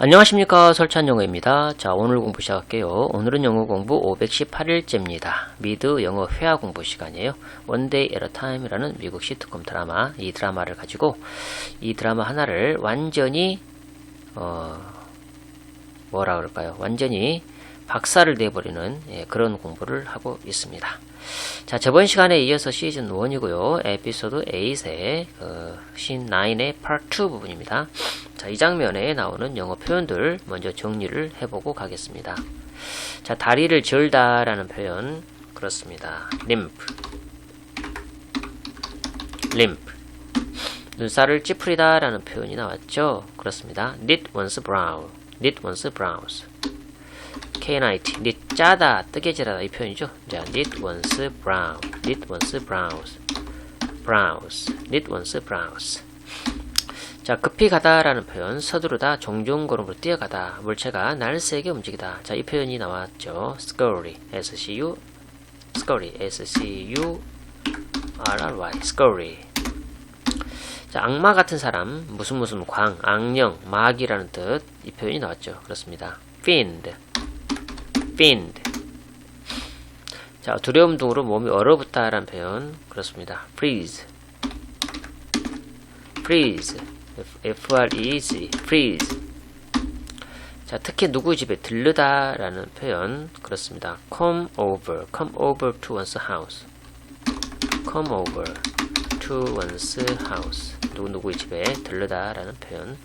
안녕하십니까 설찬 영어입니다. 자 오늘 공부 시작할게요. 오늘은 영어 공부 518일째입니다. 미드 영어 회화 공부 시간이에요. 원데이 에러 타임이라는 미국 시트콤 드라마 이 드라마를 가지고 이 드라마 하나를 완전히 어 뭐라 그럴까요? 완전히 박살을 내버리는 예, 그런 공부를 하고 있습니다. 자, 저번 시간에 이어서 시즌 1이고요. 에피소드 8의 그 신 9의 파트 2 부분입니다. 자, 이 장면에 나오는 영어 표현들 먼저 정리를 해보고 가겠습니다. 자, 다리를 절다라는 표현 그렇습니다. limp, limp. 눈살을 찌푸리다라는 표현이 나왔죠. 그렇습니다. knit one's brow, knit one's brows. KNIT, knit 짜다, 뜨개질하다. 이 표현이죠. 자, knit one's brow, knit one's brows, brows, knit one's brows. 자, 급히 가다라는 표현, 서두르다, 종종 걸음으로 뛰어가다, 물체가 날쌔게 움직이다. 자, 이 표현이 나왔죠. scurry, S-C-U, scurry, S-C-U-R-R-Y, scurry. 자, 악마 같은 사람, 무슨 무슨 광, 악령, 마귀라는 뜻, 이 표현이 나왔죠. 그렇습니다. fiend, fiend. 자, 두려움 등으로 몸이 얼어붙다라는 표현, 그렇습니다. freeze, freeze, F-R-E-E-Z, freeze. 자, 특히 누구 집에 들르다라는 표현, 그렇습니다. come over, come over to one's house. come over to one's house. 누구 누구의 집에 들르다라는 표현.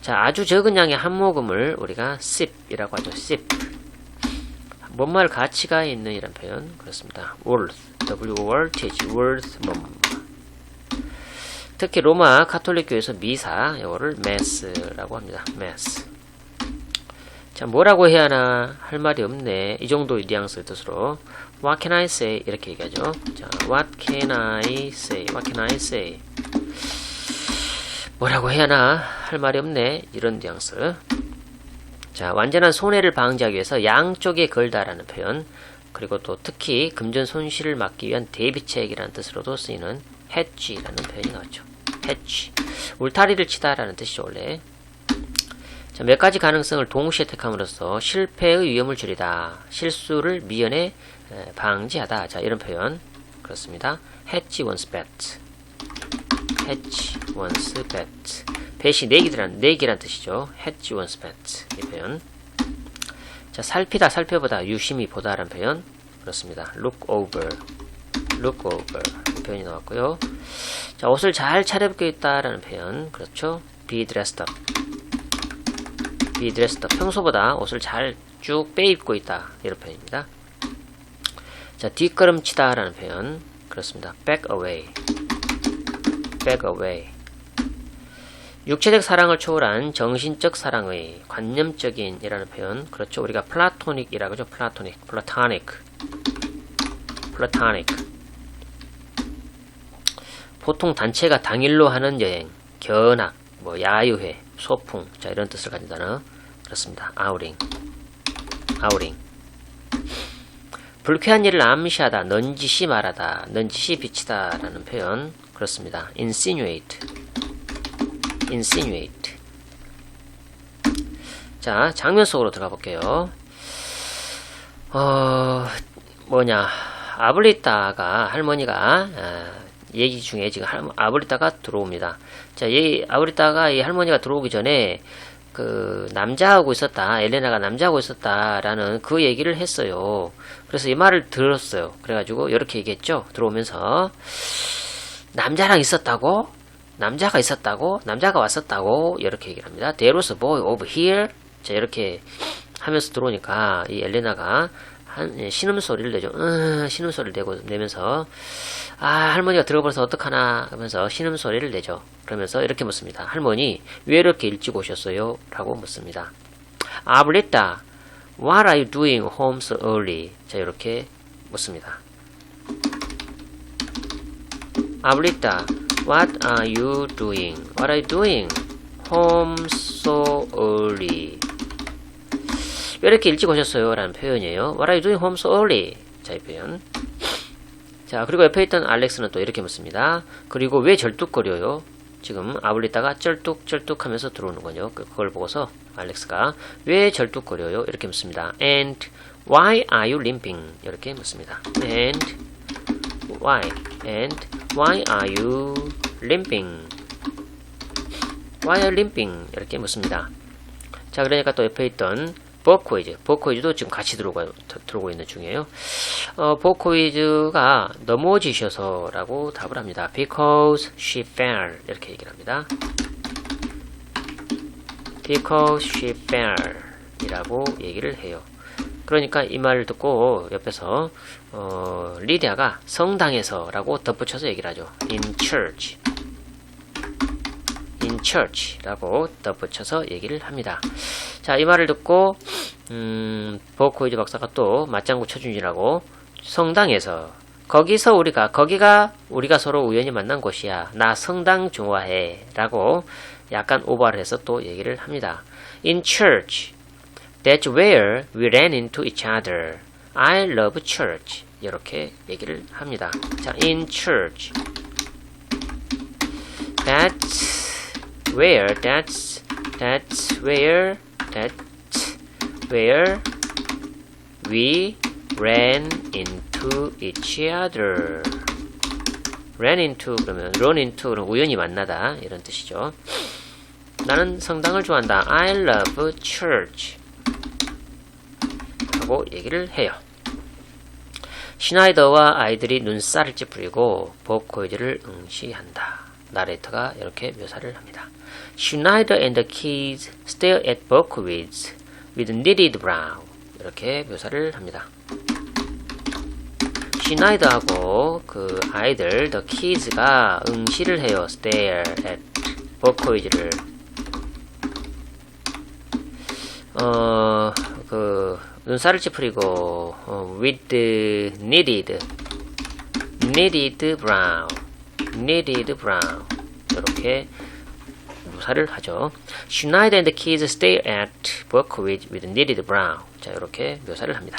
자, 아주 적은 양의 한 모금을 우리가 sip이라고 하죠. sip. 뭔말 가치가 있는 이런 표현 그렇습니다. worth, w-o-r-t-h, worth 뭔. 특히 로마 카톨릭 교에서 미사 이거를 mass라고 합니다. mass. 자, 뭐라고 해야 하나 할 말이 없네. 이 정도의 뉘앙스의 뜻으로 What can I say? 이렇게 얘기하죠. 자, What can I say? What can I say? 뭐라고 해야 하나 할 말이 없네. 이런 뉘앙스. 자, 완전한 손해를 방지하기 위해서 양쪽에 걸다라는 표현. 그리고 또 특히 금전 손실을 막기 위한 대비책이라는 뜻으로도 쓰이는 hedge라는 표현이 나왔죠. hedge. 울타리를 치다라는 뜻이죠, 원래. 자, 몇 가지 가능성을 동시에 택함으로써 실패의 위험을 줄이다. 실수를 미연에 에, 방지하다. 자, 이런 표현. 그렇습니다. hedge one's bet. hedge one's bet. Bet이 내기란, 내기란 뜻이죠. hedge one's bet. 이 표현. 자, 살피다, 살펴보다, 유심히 보다라는 표현. 그렇습니다. look over. look over. 이 표현이 나왔고요. 자, 옷을 잘 차려입고 있다라는 표현. 그렇죠. be dressed up. be dressed up. 평소보다 옷을 잘 쭉 빼입고 있다. 이런 표현입니다. 자, 뒷걸음치다 라는 표현. 그렇습니다. back away. back away. 육체적 사랑을 초월한 정신적 사랑의 관념적인 이라는 표현. 그렇죠. 우리가 플라토닉이라고 하죠. 플라토닉. 플라토닉. 플라토닉. 보통 단체가 당일로 하는 여행, 견학, 뭐 야유회, 소풍, 자 이런 뜻을 가진 단어 그렇습니다. 아우링, 아우링. 불쾌한 일을 암시하다, 넌지시 말하다, 넌지시 비치다 라는 표현 그렇습니다. insinuate, insinuate. 자 장면 속으로 들어가 볼게요. 어 뭐냐 아블리따가 할머니가 아, 얘기 중에 지금 할, 아브리따가 들어옵니다. 자, 이 아브리따가 이 할머니가 들어오기 전에 그 남자하고 있었다. 엘레나가 남자하고 있었다라는 그 얘기를 했어요. 그래서 이 말을 들었어요. 그래가지고 이렇게 얘기했죠. 들어오면서 남자랑 있었다고? 남자가 있었다고? 남자가 왔었다고? 이렇게 얘기를 합니다. There was a boy over here. 자, 이렇게 하면서 들어오니까 이 엘레나가 한 예, 신음 소리를 내죠. 으, 신음 소리를 내고 내면서 아 할머니가 들어버려서 어떡하나 하면서 신음 소리를 내죠. 그러면서 이렇게 묻습니다. 할머니 왜 이렇게 일찍 오셨어요? 라고 묻습니다. 아블레타 What are you doing home so early? 자 이렇게 묻습니다. 아블레타 What are you doing? What are you doing home so early? 왜 이렇게 일찍 오셨어요? 라는 표현이에요. What are you doing home so early? 자, 이 표현. 자, 그리고 옆에 있던 알렉스는 또 이렇게 묻습니다. 그리고 왜 절뚝거려요? 지금 아울리다가 쩔뚝쩔뚝 하면서 들어오는 거죠. 그- 그걸 보고서 알렉스가 왜 절뚝거려요? 이렇게 묻습니다. And why are you limping? 이렇게 묻습니다. And why? And why are you limping? Why are you limping? 이렇게 묻습니다. 자, 그러니까 또 옆에 있던 버코이즈, 버코이즈도 지금 같이 들어오고, 들어오고 있는 중이에요. 어, 버코이즈가 넘어지셔서 라고 답을 합니다. Because she fell 이렇게 얘기를 합니다. Because she fell 이라고 얘기를 해요. 그러니까 이 말을 듣고 옆에서 어, 리디아가 성당에서라고 덧붙여서 얘기를 하죠. In church. in church라고 덧붙여서 얘기를 합니다. 자, 이 말을 듣고 음, 버코이즈 박사가 또 맞장구 쳐준이라고 성당에서 거기서 우리가 거기가 우리가 서로 우연히 만난 곳이야. 나 성당 좋아해라고 약간 오버를 해서 또 얘기를 합니다. In church, that's where we ran into each other. I love church. 이렇게 얘기를 합니다. 자, in church. That's where that's that's where that's where we ran into each other. ran into 그러면 run into 그럼 우연히 만나다 이런 뜻이죠. 나는 성당을 좋아한다. I love church. 라고 얘기를 해요. 시나이더와 아이들이 눈살을 찌푸리고 버코이즈를 응시한다. 나레이터가 이렇게 묘사를 합니다. Schneider and the kids stare at Berkowitz with knitted brow. 이렇게 묘사를 합니다. 시나이더하고 그 아이들, the kids가 응시를 해요. stare at 버코이즈를. 어, 그, 눈살을 찌푸리고, 어, with knitted, knitted brow, knitted brow. 이렇게 묘사를 하죠. Schneider and the kids stare at Berkowitz with knitted brow. 자, 이렇게 묘사를 합니다.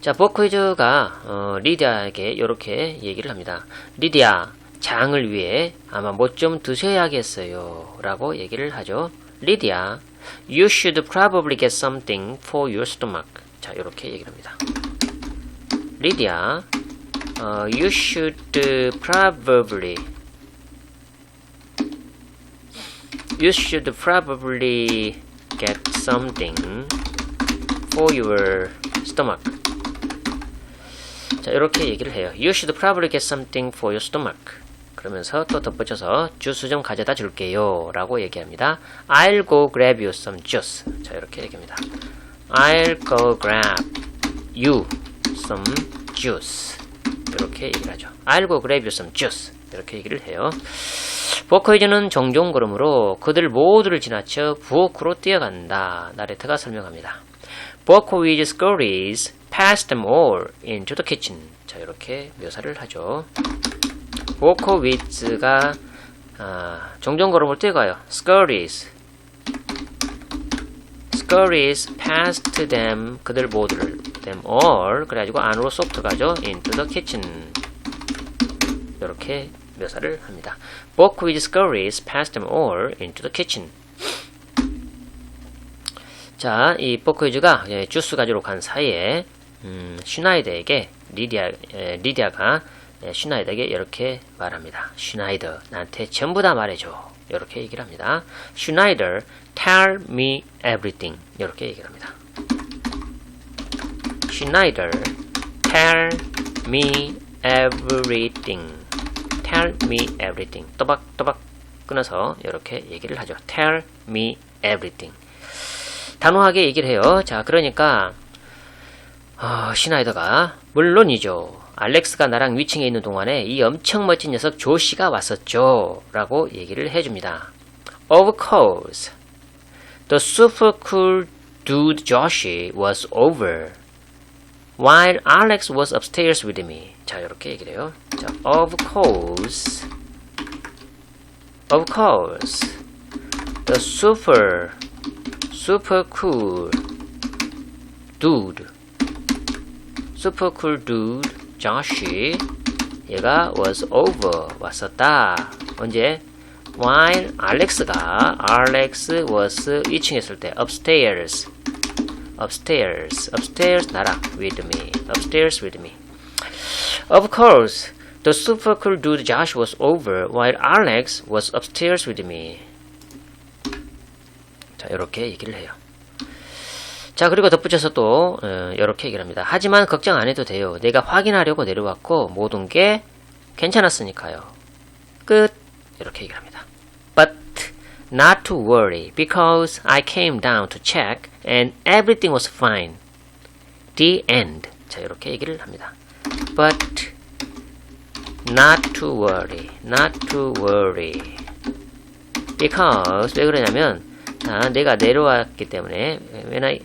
자, 버크위즈가 어, 리디아에게 이렇게 얘기를 합니다. 리디아, 장을 위해 아마 뭐 좀 드셔야겠어요. 라고 얘기를 하죠. 리디아, you should probably get something for your stomach. 자, 이렇게 얘기를 합니다. 리디아, 어, you should probably you should probably get something for your stomach. 자, 이렇게 얘기를 해요. You should probably get something for your stomach. 그러면서 또 덧붙여서 주스 좀 가져다 줄게요. 라고 얘기합니다. I'll go grab you some juice. 자, 이렇게 얘기합니다. I'll go grab you some juice. 이렇게 얘기를 하죠. I'll go grab you some juice. 이렇게 얘기를 해요. 버커이즈는 종종 걸음으로 그들 모두를 지나쳐 부엌으로 뛰어간다. 나레트가 설명합니다. 버커위즈 scurries past them all into the kitchen. 자, 이렇게 묘사를 하죠. 버커위즈가 아, 종종 걸음을 뛰어가요. scurries. scurries past them. 그들 모두를 them all. 그래가지고 안으로 쏙 들어가죠. into the kitchen. 이렇게 묘사를 합니다. Buckwheat scurries past them all into the kitchen. 자, 이 버크위즈가 주스 가지러 간 사이에 음, 슈나이더에게 리디아, 에, 리디아가 에, 슈나이더에게 이렇게 말합니다. 슈나이더, 나한테 전부 다 말해줘. 이렇게 얘기를 합니다. 슈나이더, tell me everything. 이렇게 얘기를 합니다. 슈나이더, tell me everything. tell me everything. 또박또박 끊어서 이렇게 얘기를 하죠. tell me everything. 단호하게 얘기를 해요. 자, 그러니까 어, 시나이더가 물론이죠. 알렉스가 나랑 위층에 있는 동안에 이 엄청 멋진 녀석 조시가 왔었죠. 라고 얘기를 해줍니다. Of course. The super cool dude Joshi was over. While Alex was upstairs with me. 자, 이렇게 얘기를 해요. 자, of course. Of course. The super, super cool dude. super cool dude, Joshi. 얘가 was over. 왔었다. 언제? while Alex가 Alex was 2층에 있을 때 upstairs upstairs upstairs 나라 with me upstairs with me of course the super cool dude Josh was over while Alex was upstairs with me 자 이렇게 얘기를 해요 자 그리고 덧붙여서 또 어, 이렇게 얘기를 합니다 하지만 걱정 안 해도 돼요 내가 확인하려고 내려왔고 모든 게 괜찮았으니까요 끝 이렇게 얘기를 합니다 But not to worry because I came down to check and everything was fine. The end. 자, 이렇게 얘기를 합니다. But not to worry. Not to worry. Because 왜 그러냐면 자, 내가 내려왔기 때문에 when I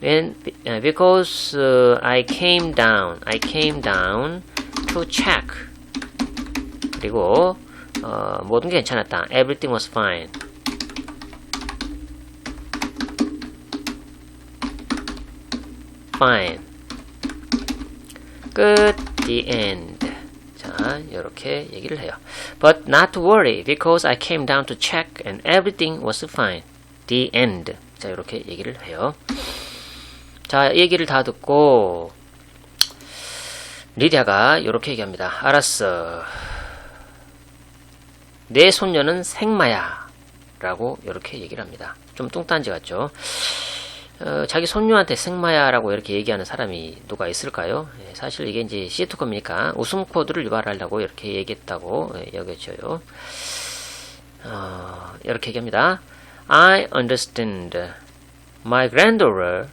when because uh, I came down. I came down to check. 그리고 어, 모든 게 괜찮았다. Everything was fine. fine. 끝. The end. 자, 이렇게 얘기를 해요. But not to worry because I came down to check and everything was fine. The end. 자, 이렇게 얘기를 해요. 자, 얘기를 다 듣고 리디아가 이렇게 얘기합니다. 알았어. 내 손녀는 생마야. 라고 이렇게 얘기를 합니다. 좀 뚱딴지 같죠? 어, 자기 손녀한테 생마야라고 이렇게 얘기하는 사람이 누가 있을까요? 예, 사실 이게 이제 시트콤이니까 웃음 코드를 유발하려고 이렇게 얘기했다고 예, 여겨져요. 어, 이렇게 얘기합니다. I understand. My granddaughter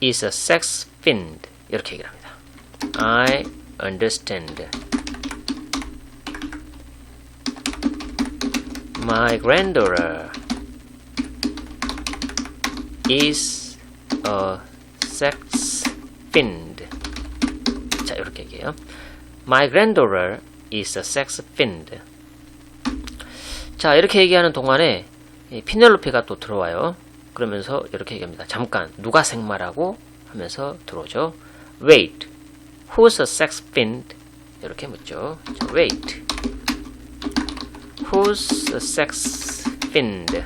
is a sex fiend. 이렇게 얘기를 합니다. I understand. My granddaughter is a sex fiend. 자, 이렇게 얘기해요. My granddaughter is a sex fiend. 자, 이렇게 얘기하는 동안에 이 피넬로피가 또 들어와요. 그러면서 이렇게 얘기합니다. 잠깐, 누가 생마라고 하면서 들어오죠. Wait, who's a sex fiend? 이렇게 묻죠. 자, wait. Who's a sex fiend?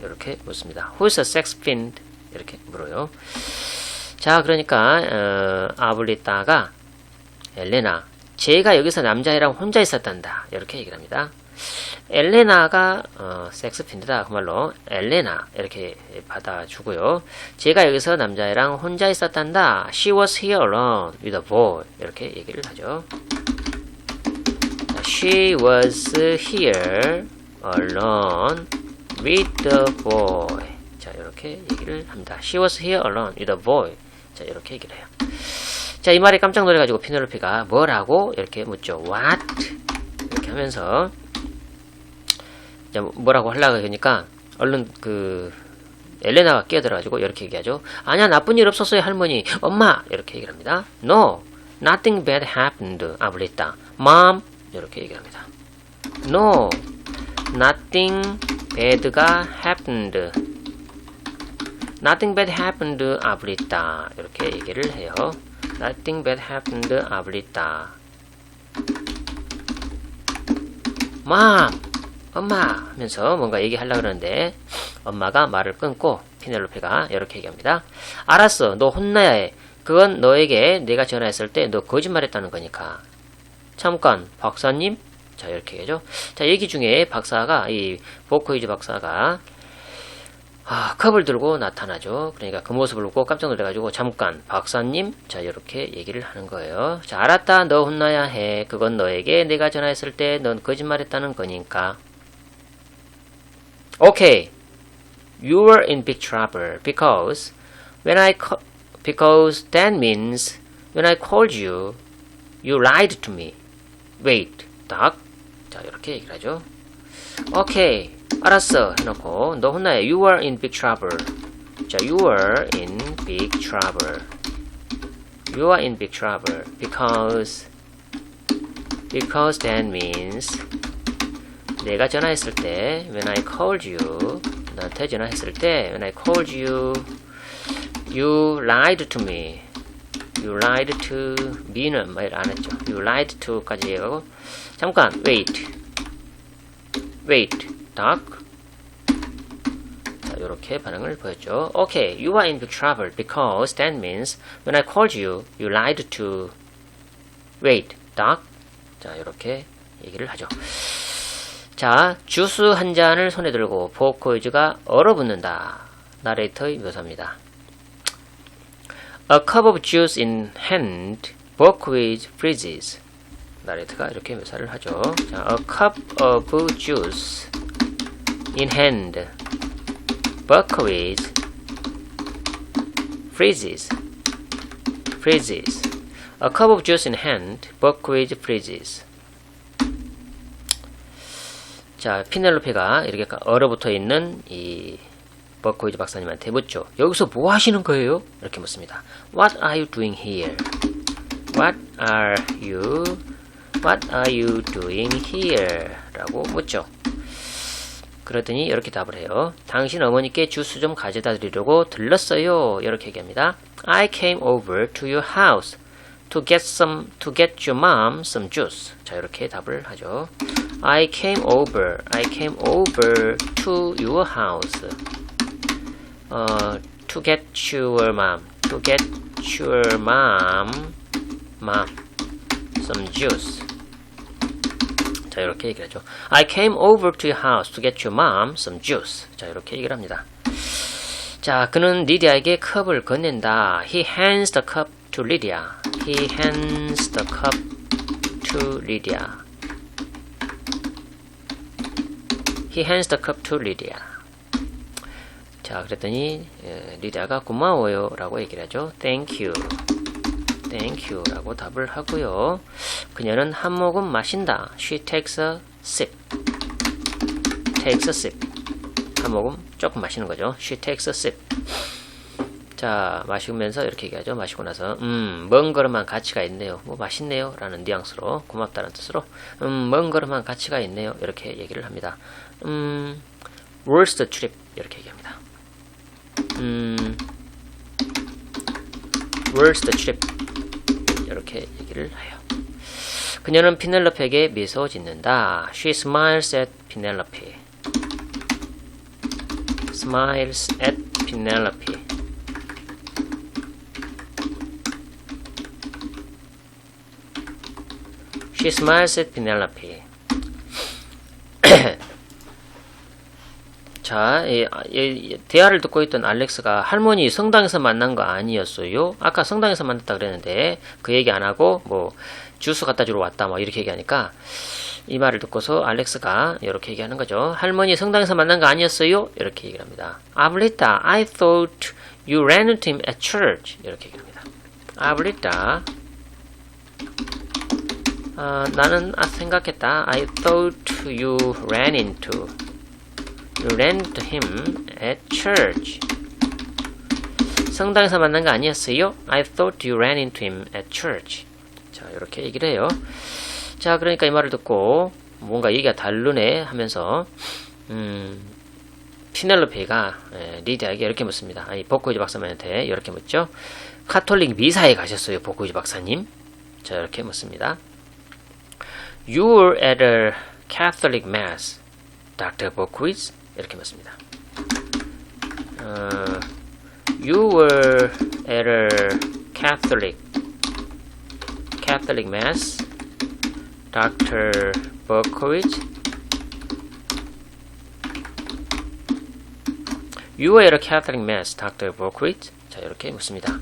이렇게 묻습니다. Who's a sex fiend? 이렇게 물어요. 자, 그러니까 어, 아블리따가 엘레나, 제가 여기서 남자애랑 혼자 있었단다. 이렇게 얘기를 합니다. 엘레나가 어, 섹스 핀드다. 그 말로 엘레나 이렇게 받아주고요. 제가 여기서 남자애랑 혼자 있었단다. She was here alone with a boy. 이렇게 얘기를 하죠. She was here alone with the boy. 자, 이렇게 얘기를 합니다. She was here alone with a boy. 자, 이렇게 얘기를 해요. 자, 이 말에 깜짝 놀래가지고 피넬로피가 뭐라고? 이렇게 묻죠. What? 이렇게 하면서 자, 뭐라고 하려고 하니까 얼른 그 엘레나가 끼어들어가지고 이렇게 얘기하죠. 아니야 나쁜 일 없었어요 할머니. 엄마 이렇게 얘기를 합니다. No, nothing bad happened. 아블리타. Mom 이렇게 얘기합니다. No, nothing bad가 happened. Nothing bad happened. 아블리타 이렇게 얘기를 해요. Nothing bad happened. 아블리타. Mom, 엄마 하면서 뭔가 얘기하려고 그러는데 엄마가 말을 끊고 피넬로페가 이렇게 얘기합니다. 알았어. 너 혼나야 해. 그건 너에게 내가 전화했을 때 너 거짓말했다는 거니까. 잠깐 박사님? 자 이렇게 얘기하죠. 자 얘기 중에 박사가 이 보코이즈 박사가 아, 컵을 들고 나타나죠. 그러니까 그 모습을 보고 깜짝 놀래가지고 잠깐 박사님 자 이렇게 얘기를 하는 거예요. 자 알았다 너 혼나야 해. 그건 너에게 내가 전화했을 때 넌 거짓말했다는 거니까. Okay, you were in big trouble because when I ca- because that means when I called you, you lied to me. Wait, 딱. 자 이렇게 얘기를 하죠. Okay, 알았어 해놓고 너 혼나요. You were in big trouble. 자, you were in big trouble. You are in big trouble because because that means 내가 전화했을 때 when I called you 너한테 전화했을 때 when I called you you lied to me You lied to me는 말 안 했죠. You lied to까지 얘기하고 잠깐 wait, wait, duck. 자, 이렇게 반응을 보였죠. Okay, you are in big trouble because that means when I called you, you lied to wait, duck. 자, 이렇게 얘기를 하죠. 자, 주스 한 잔을 손에 들고 보코이즈가 얼어붙는다. 나레이터의 묘사입니다. A cup of juice in hand, Bokoiz freezes. 나레이터가 이렇게 묘사를 하죠. 자, a cup of juice in hand, Bokoiz freezes. freezes. A cup of juice in hand, Bokoiz freezes. 자, 피넬로페가 이렇게 얼어붙어 있는 이 버코이즈 박사님한테 묻죠. 여기서 뭐 하시는 거예요? 이렇게 묻습니다. What are you doing here? What are you What are you doing here? 라고 묻죠. 그러더니 이렇게 답을 해요. 당신 어머니께 주스 좀 가져다 드리려고 들렀어요. 이렇게 얘기합니다. I came over to your house to get some to get your mom some juice. 자, 이렇게 답을 하죠. I came over. I came over to your house. 어, to get your mom. To get your mom. mom some juice. 자, 이렇게 얘기를 하죠. I came over to your house to get your mom some juice. 자, 이렇게 얘기를 합니다. 자, 그는 리디아에게 컵을 건넨다. He hands the cup to Lydia. He hands the cup to Lydia. He hands the cup to Lydia. 자, 그랬더니 에, 리디아가 고마워요 라고 얘기를 하죠. Thank you. Thank you 라고 답을 하고요. 그녀는 한 모금 마신다. She takes a sip. takes a sip. 한 모금 조금 마시는 거죠. She takes a sip. 자, 마시면서 이렇게 얘기하죠. 마시고 나서, 음, 먼 걸음한 가치가 있네요. 뭐, 맛있네요. 라는 뉘앙스로, 고맙다는 뜻으로, 음, 먼 걸음한 가치가 있네요. 이렇게 얘기를 합니다. 음, worth the trip. 이렇게 얘기합니다. 음, worth the trip. 이렇게 얘기를 해요. 그녀는 피넬로페에게 미소 짓는다. She smiles at Penelope. smiles at Penelope. She smiles at Penelope. 자, 이, 이, 대화를 듣고 있던 알렉스가 할머니 성당에서 만난 거 아니었어요? 아까 성당에서 만났다 그랬는데 그 얘기 안 하고 뭐 주스 갖다 주러 왔다 뭐 이렇게 얘기하니까 이 말을 듣고서 알렉스가 이렇게 얘기하는 거죠. 할머니 성당에서 만난 거 아니었어요? 이렇게 얘기를 합니다. 아블리타, I thought you ran into him at church. 이렇게 얘기합니다. 아블리타, 아, 나는 아, 생각했다. I thought you ran into. You ran into him at church. 성당에서 만난 거 아니었어요? I thought you ran into him at church. 자, 이렇게 얘기를 해요. 자, 그러니까 이 말을 듣고 뭔가 얘기가 다르네 하면서 음, 피넬로페가 에, 리디아에게 이렇게 묻습니다. 아니, 보코이즈 박사님한테 이렇게 묻죠. 카톨릭 미사에 가셨어요, 보코이즈 박사님? 자, 이렇게 묻습니다. You were at a Catholic Mass, Dr. Boquist? 이렇게 묻습니다. 어, you were at a Catholic Catholic Mass, Dr. Berkowitz? You were at a Catholic Mass, Dr. Berkowitz? 자, 이렇게 묻습니다.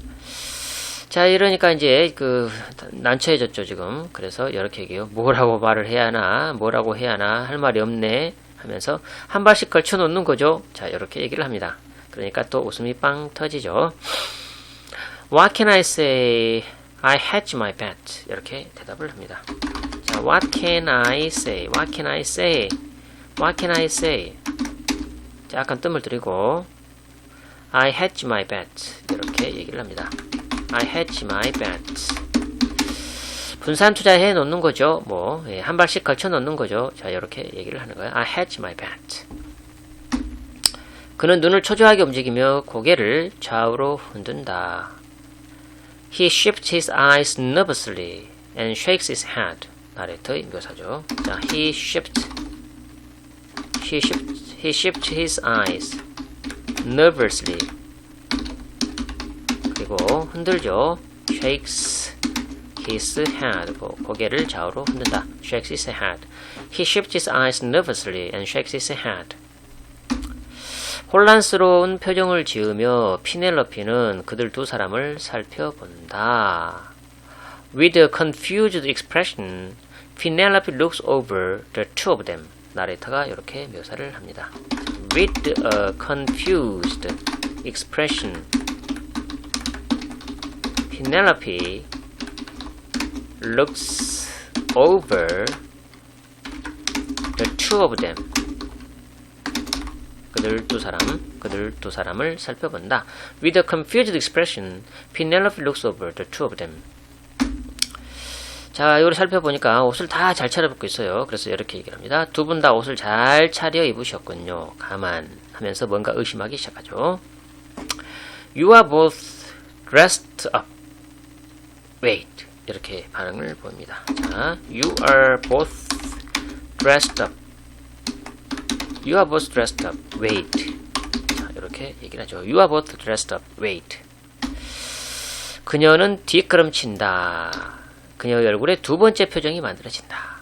자, 이러니까 이제 그 난처해졌죠, 지금. 그래서 이렇게 얘기해요. 뭐라고 말을 해야 하나, 뭐라고 해야 하나, 할 말이 없네. 하면서 한 발씩 걸쳐 놓는 거죠. 자, 이렇게 얘기를 합니다. 그러니까 또 웃음이 빵 터지죠. What can I say? I hedge my bet. 이렇게 대답을 합니다. 자, what can I say? What can I say? What can I say? 자, 약간 뜸을 들이고 I hedge my bet. 이렇게 얘기를 합니다. I hedge my bet. 분산 투자해 놓는 거죠. 뭐, 예, 한 발씩 걸쳐 놓는 거죠. 자, 이렇게 얘기를 하는 거예요. I hedge my bet. 그는 눈을 초조하게 움직이며 고개를 좌우로 흔든다. He shifts his eyes nervously and shakes his head. 나레이터의 묘사죠. 자, he shifts, he shifts, he shifts his eyes nervously. 그리고 흔들죠. shakes his head. 고- 고개를 좌우로 흔든다. shakes his head. He shifts his eyes nervously and shakes his head. 혼란스러운 표정을 지으며 피넬로피는 그들 두 사람을 살펴본다. With a confused expression, Penelope looks over the two of them. 나레이터가 이렇게 묘사를 합니다. With a confused expression, Penelope looks over the two of them. 그들 두 사람, 그들 두 사람을 살펴본다. With a confused expression, Penelope looks over the two of them. 자, 이걸 살펴보니까 옷을 다 잘 차려입고 있어요. 그래서 이렇게 얘기를 합니다. 두 분 다 옷을 잘 차려 입으셨군요. 가만 하면서 뭔가 의심하기 시작하죠. You are both dressed up. Wait. 이렇게 반응을 보입니다. 자, you are both dressed up. You are both dressed up. Wait. 자, 이렇게 얘기를 하죠. You are both dressed up. Wait. 그녀는 뒷걸음친다. 그녀의 얼굴에 두 번째 표정이 만들어진다.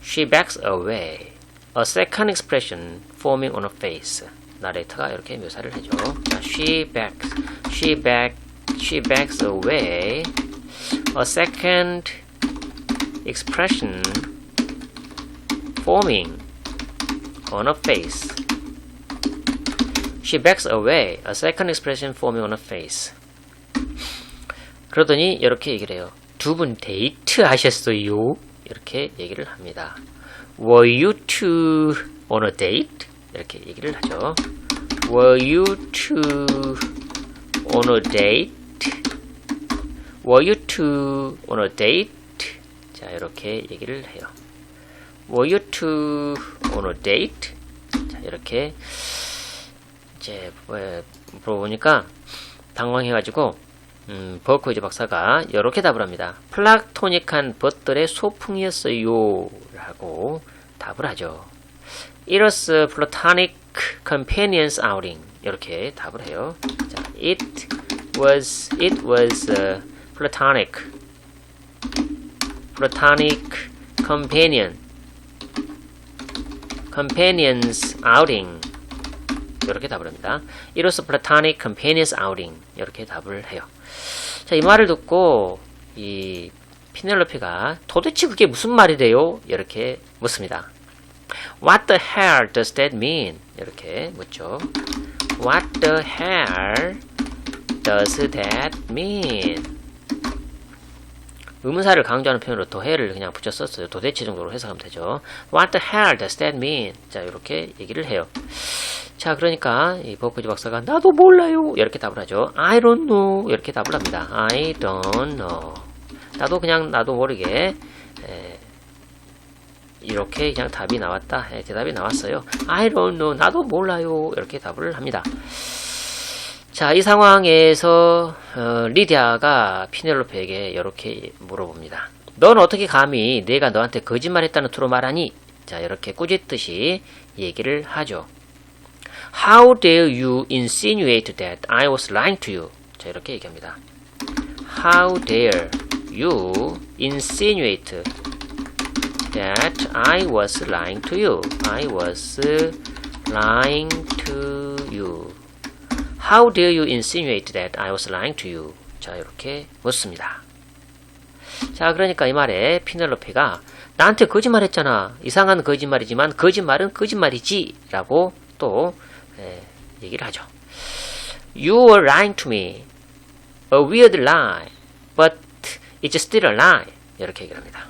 She backs away. A second expression forming on her face. 나레이터가 이렇게 묘사를 해줘. 자, she backs. She back. She backs away. A second expression forming on her face. She backs away. A second expression forming on her face. 그러더니 이렇게 얘기를 해요. 두 분 데이트 하셨어요? 이렇게 얘기를 합니다. Were you two on a date? 이렇게 얘기를 하죠. Were you two on a date? Were you two on a date? 자, 이렇게 얘기를 해요. Were you two on a date? 자, 이렇게 이제 뭐, 물어보니까 당황해가지고 음, 버코이즈 박사가 이렇게 답을 합니다. 플라토닉한 벗들의 소풍이었어요. 라고 답을 하죠. It was a platonic companions outing. 이렇게 답을 해요. 자, it was, it was a platonic, platonic companion, companions outing. 이렇게 답을 합니다. A platonic companions outing. 이렇게 답을 해요. 자, 이 말을 듣고 이 피넬로피가 도대체 그게 무슨 말이래요? 이렇게 묻습니다. What the hell does that mean? 이렇게 묻죠. What the hell does that mean? 의문사를 강조하는 표현으로 더 hell을 그냥 붙여 썼어요. 도대체 정도로 해석하면 되죠. What the hell does that mean? 자, 이렇게 얘기를 해요. 자, 그러니까 이 버크지 박사가 나도 몰라요. 이렇게 답을 하죠. I don't know. 이렇게 답을 합니다. I don't know. 나도 그냥 나도 모르게 에, 이렇게 그냥 답이 나왔다. 에, 대답이 나왔어요. I don't know. 나도 몰라요. 이렇게 답을 합니다. 자, 이 상황에서 어, 리디아가 피넬로페에게 이렇게 물어봅니다. 넌 어떻게 감히 내가 너한테 거짓말했다는 투로 말하니? 자, 이렇게 꾸짖듯이 얘기를 하죠. How dare you insinuate that I was lying to you? 자, 이렇게 얘기합니다. How dare you insinuate that I was lying to you? I was lying to you. How dare you insinuate that I was lying to you? 자, 이렇게 묻습니다. 자, 그러니까 이 말에 피넬로페가 나한테 거짓말 했잖아. 이상한 거짓말이지만 거짓말은 거짓말이지. 라고 또 예, 얘기를 하죠. You were lying to me. A weird lie. But it's still a lie. 이렇게 얘기를 합니다.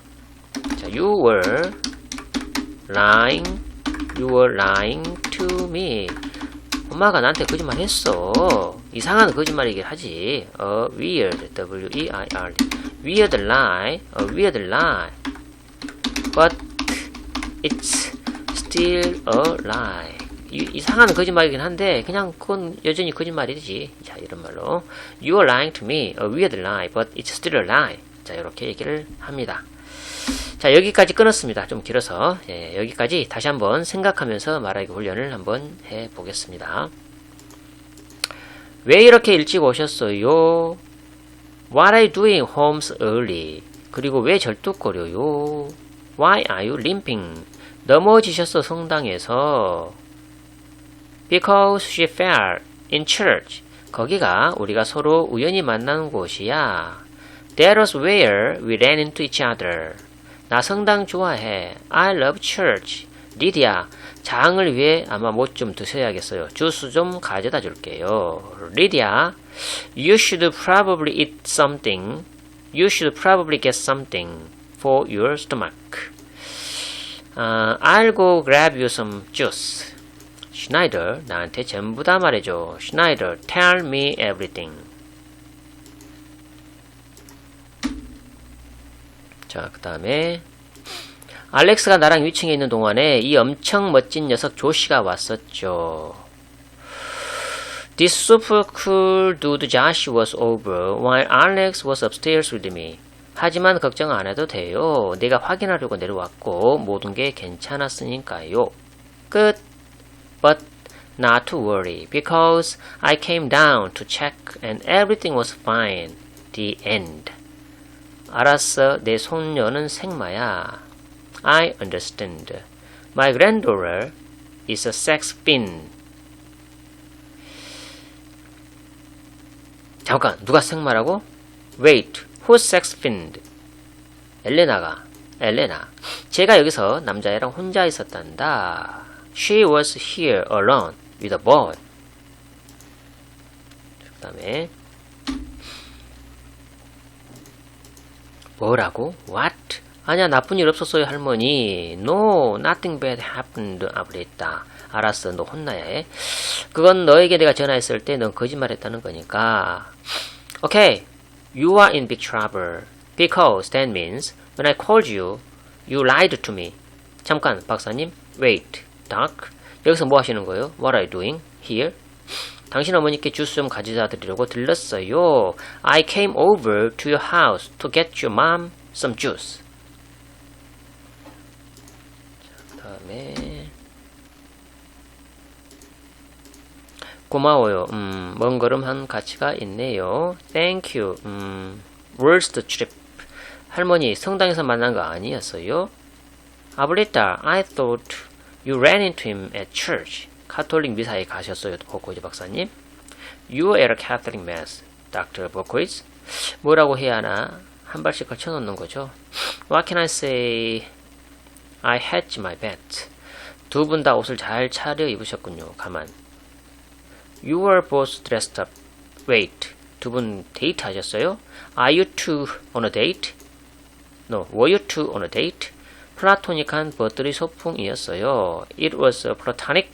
자, you were lying. You were lying to me. 엄마가 나한테 거짓말 했어. 이상한 거짓말이긴 하지. A weird, W-E-I-R, weird lie, a weird lie. But it's still a lie. 이- 이상한 거짓말이긴 한데 그냥 그건 여전히 거짓말이지. 자 이런 말로 You are lying to me, a weird lie, but it's still a lie. 자 이렇게 얘기를 합니다. 자 여기까지 끊었습니다. 좀 길어서 예, 여기까지 다시 한번 생각하면서 말하기 훈련을 한번 해 보겠습니다. 왜 이렇게 일찍 오셨어요? What are you doing home so early? 그리고 왜 절뚝거려요? Why are you limping? 넘어지셨어 성당에서. Because she fell in church. 거기가 우리가 서로 우연히 만난 곳이야. That was where we ran into each other. 나 성당 좋아해. I love church. 리디아, 장을 위해 아마 못 좀 드셔야겠어요. 주스 좀 가져다 줄게요. 리디아, you should probably eat something. You should probably get something for your stomach. 아, I'll go grab you some juice. 슈나이더, 나한테 전부 다 말해줘. 슈나이더, tell me everything. 자, 그 다음에 알렉스가 나랑 위층에 있는 동안에 이 엄청 멋진 녀석 조시가 왔었죠. This super cool dude Josh was over while Alex was upstairs with me. 하지만 걱정 안 해도 돼요. 내가 확인하려고 내려왔고 모든 게 괜찮았으니까요. 끝. But not to worry because I came down to check and everything was fine. The end. 알았어. 내 손녀는 생마야. I understand. My granddaughter is a sex fiend. 잠깐, 누가 생마라고? Wait, who's sex fiend? 엘레나가, 엘레나. 제가 여기서 남자애랑 혼자 있었단다. She was here alone with a boy. 그 다음에 뭐라고? What? 아니야 나쁜 일 없었어요 할머니. No, nothing bad happened. 아브레다. 알았어, 너 혼나야 해. 그건 너에게 내가 전화했을 때 넌 거짓말했다는 거니까. Okay, you are in big trouble because that means when I called you, you lied to me. 잠깐, 박사님. Wait, Doc. 여기서 뭐 하시는 거예요? What are you doing here? 당신 어머니께 주스 좀 가져다 드리려고 들렀어요. I came over to your house to get your mom some juice. 그 다음에 고마워요. 음, 먼 걸음 한 가치가 있네요. Thank you. 음, where's the trip? 할머니, 성당에서 만난 거 아니었어요? 아블리타, I thought you ran into him at church. 카톨릭 미사에 가셨어요, 버코이즈 박사님. You at a Catholic mass, Dr. 버코이즈. 뭐라고 해야 하나? 한 발씩 걸쳐놓는 거죠. What can I say? I hedged my bet. 두 분 다 옷을 잘 차려 입으셨군요. 가만. You were both dressed up. Wait. 두 분 데이트 하셨어요? Are you two on a date? No. Were you two on a date? 플라토닉한 버들이 소풍이었어요. It was a platonic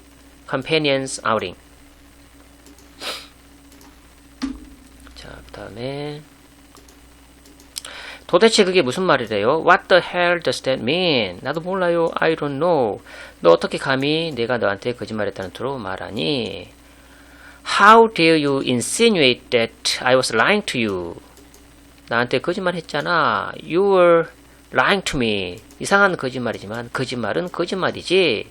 companions outing. 자, 그 다음에 도대체 그게 무슨 말이래요? What the hell does that mean? 나도 몰라요. I don't know. 너 어떻게 감히 내가 너한테 거짓말했다는 투로 말하니? How dare you insinuate that I was lying to you? 나한테 거짓말했잖아. You were lying to me. 이상한 거짓말이지만 거짓말은 거짓말이지.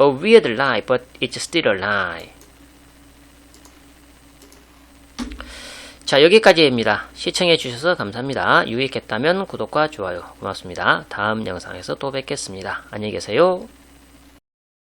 A weird lie, but it's still a lie. 자, 여기까지입니다. 시청해주셔서 감사합니다. 유익했다면 구독과 좋아요 고맙습니다. 다음 영상에서 또 뵙겠습니다. 안녕히 계세요.